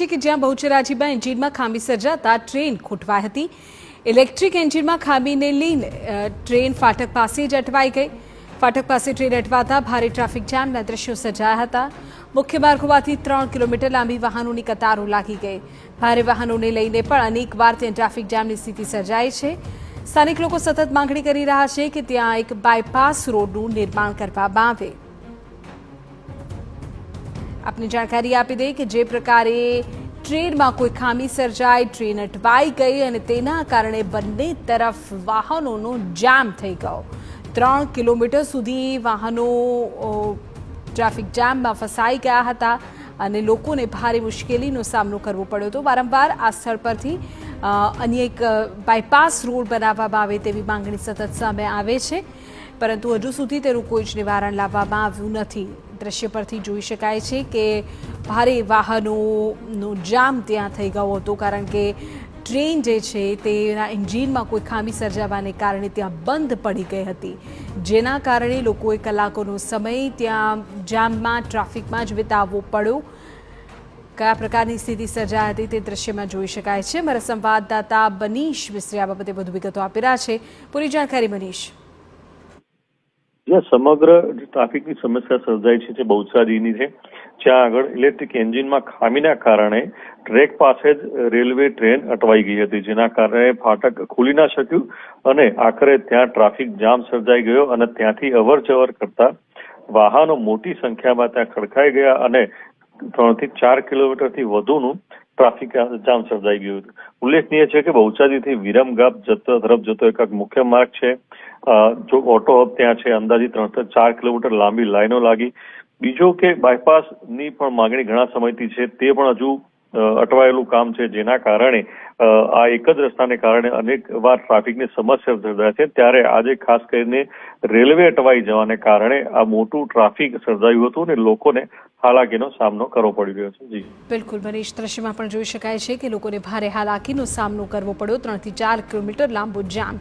છે કે જ્યાં બહુચરાજીમાં એન્જિનમાં ખામી સર્જાતા ટ્રેન ખૂટવાઈ હતી. ઇલેક્ટ્રિક એન્જિનમાં ખામીને લઈને ટ્રેન ફાટક પાસે જ અટવાઈ ગઈ. ફાટક પાસે ટ્રેન અટવાતા ભારે ટ્રાફિક જામના દ્રશ્યો સર્જાયા હતા. મુખ્ય માર્ગ હોવાથી ત્રણ કિલોમીટર લાંબી વાહનોની કતારો લાગી ગઈ. ભારે વાહનોને લઈને પણ અનેકવાર ત્યાં ટ્રાફિક જામની સ્થિતિ સર્જાઈ છે. સ્થાનિક લોકો સતત માંગણી કરી રહ્યા છે કે ત્યાં એક બાયપાસ રોડનું નિર્માણ કરવામાં આવે. આપને જાણકારી આપી દઈએ કે જે પ્રકારે ટ્રેનમાં કોઈ ખામી સર્જાઈ, ટ્રેન અટવાઈ ગઈ અને તેના કારણે બંને તરફ વાહનોનો જામ થઈ ગયો. ત્રણ કિલોમીટર સુધી વાહનો ટ્રાફિક જામમાં ફસાઈ ગયા હતા અને લોકોને ભારે મુશ્કેલીનો સામનો કરવો પડ્યો હતો. વારંવાર આ સ્થળ પરથી અન્ય એક બાયપાસ રોડ બનાવવામાં આવે તેવી માંગણી સતત સામે આવે છે. પરંતુ હજુ સુધી તેનું કોઈ જ નિવારણ લાવવામાં આવ્યું નથી. દ્રશ્ય પરથી જોઈ શકાય છે કે ભારે વાહનોનો જામ ત્યાં થઈ ગયો હતો, કારણ કે ટ્રેન જે છે તેના એન્જિનમાં કોઈ ખામી સર્જાવાને કારણે ત્યાં બંધ પડી ગઈ હતી. જેના કારણે લોકોએ કલાકોનો સમય ત્યાં જામમાં, ટ્રાફિકમાં જ વિતાવવો પડ્યો. કયા પ્રકારની સ્થિતિ સર્જાઈ હતી તે દ્રશ્યમાં જોઈ શકાય છે. મારા સંવાદદાતા બનીશ મિશ્રી આ બાબતે વધુ વિગતો આપી રહ્યા છે. પૂરી જાણકારી બનીશ. સમગ્ર ટ્રાફિકની સમસ્યા સર્જાઈ છે બહુચરાજીની છે, જ્યાં આગળ ઇલેક્ટ્રિક એન્જિનમાં ખામીના કારણે ટ્રેક પાસે જ રેલવે ટ્રેન અટવાઈ ગઈ હતી, જેના કારણે ફાટક ખુલી ના શક્યું અને આખરે ત્યાં ટ્રાફિક જામ સર્જાઈ ગયો અને ત્યાંથી અવર જવર કરતા વાહનો મોટી સંખ્યામાં ત્યાં ખડકાઈ ગયા અને ત્રણથી ચાર કિલોમીટરથી વધુનું ટ્રાફિક જામ સર્જાઈ ગયું હતું. ઉલ્લેખનીય છે કે બહુચરાજીથી વિરમગામ જતો, તરફ જતો એક મુખ્ય માર્ગ છે જો ઓટો હબ ત્યાં છે, અંદાજી ત્રણ ચાર કિલોમીટર લાંબી લાઈનો લાગી. બીજો કે બાયપાસની પણ માંગણી ઘણા સમયથી છે, તે પણ હજુ અટવાયેલું કામ છે, જેના કારણે આ એક જ રસ્તાને કારણે અનેક વાર ટ્રાફિકની સમસ્યા સર્જાય છે. ત્યારે આજે ખાસ કરીને રેલવે અટવાઈ જવાને કારણે આ મોટું ટ્રાફિક સર્જાયું હતું અને લોકોને હાલાકીનો સામનો કરવો પડી રહ્યો છે. જી. બિલકુલ, મનીષ, દ્રશ્યમાં પણ જોઈ શકાય છે કે લોકોને ભારે હાલાકીનો સામનો કરવો પડ્યો. ત્રણથી ચાર કિલોમીટર લાંબો જામ.